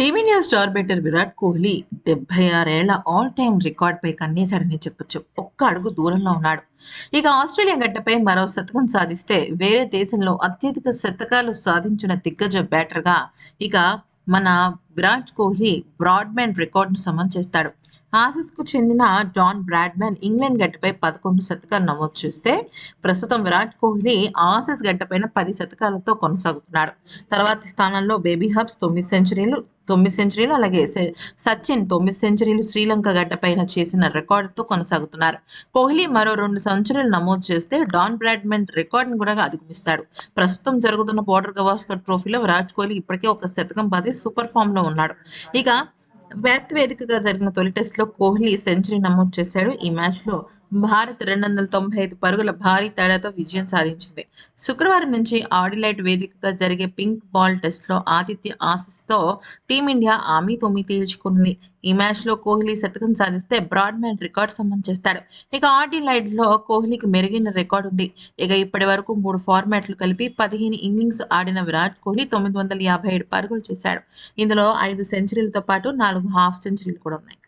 Team India star batter Virat Kohli డెబ్బై ఆరేళ్ళ all time record పై కన్నేశాడని చెప్పొచ్చు. ఒక్క అడుగు దూరంలో ఉన్నాడు. ఇక ఆస్ట్రేలియా గడ్డపై మరో శతకం సాధిస్తే వేరే దేశంలో అత్యధిక శతకాలు సాధించిన దిగ్గజ బ్యాటర్గా ఇక మన విరాట్ కోహ్లీ బ్రాడ్మ్యాన్ రికార్డును సమం చేస్తాడు. ఆసిస్కు చెందిన జాన్ బ్రాడ్మ్యాన్ ఇంగ్లాండ్ గడ్డపై పదకొండు శతకాలు నమోదు చేస్తే ప్రస్తుతం విరాట్ కోహ్లీ ఆసిస్ గడ్డపైన పది శతకాలతో కొనసాగుతున్నాడు. తర్వాతి స్థానంలో బేబీ హబ్స్ తొమ్మిది సెంచరీలు తొమ్మిది సెంచరీలు అలాగే సచిన్ తొమ్మిది సెంచరీలు శ్రీలంక గడ్డపైన చేసిన రికార్డుతో కొనసాగుతున్నారు. కోహ్లీ మరో రెండు సెంచరీలు నమోదు చేస్తే డాన్ బ్రాడ్మెన్ రికార్డును కూడా అధిగమిస్తాడు. ప్రస్తుతం జరుగుతున్న బోర్డర్ గవాస్కర్ ట్రోఫీలో విరాట్ కోహ్లీ ఇప్పటికే ఒక శతకం పది సూపర్ ఫామ్ లో ఉన్నాడు. ఇక బ్యాత్ వేదికగా జరిగిన తొలి టెస్ట్లో కోహ్లీ సెంచరీ నమోదు చేశాడు. ఈ మ్యాచ్లో భారత్ రెండు వందల తొంభై ఐదు పరుగుల భారీ తేడాతో విజయం సాధించింది. శుక్రవారం నుంచి ఆడిలైట్ వేదికగా జరిగే పింక్ బాల్ టెస్ట్లో ఆతిథ్య ఆశిస్తో టీమిండియా ఆమె తొమ్మిది తేల్చుకుంది. ఈ మ్యాచ్లో కోహ్లీ శతకం సాధిస్తే బ్రాడ్మ్యాన్ రికార్డ్ సమం చేస్తాడు. ఇక ఆడిలైట్లో కోహ్లీకి మెరుగైన రికార్డు ఉంది. ఇక ఇప్పటి వరకు మూడు ఫార్మాట్లు కలిపి పదిహేను ఇన్నింగ్స్ ఆడిన విరాట్ కోహ్లీ తొమ్మిది వందల యాభై ఏడు పరుగులు చేశాడు. ఇందులో ఐదు సెంచరీలతో పాటు నాలుగు హాఫ్ సెంచరీలు కూడా ఉన్నాయి.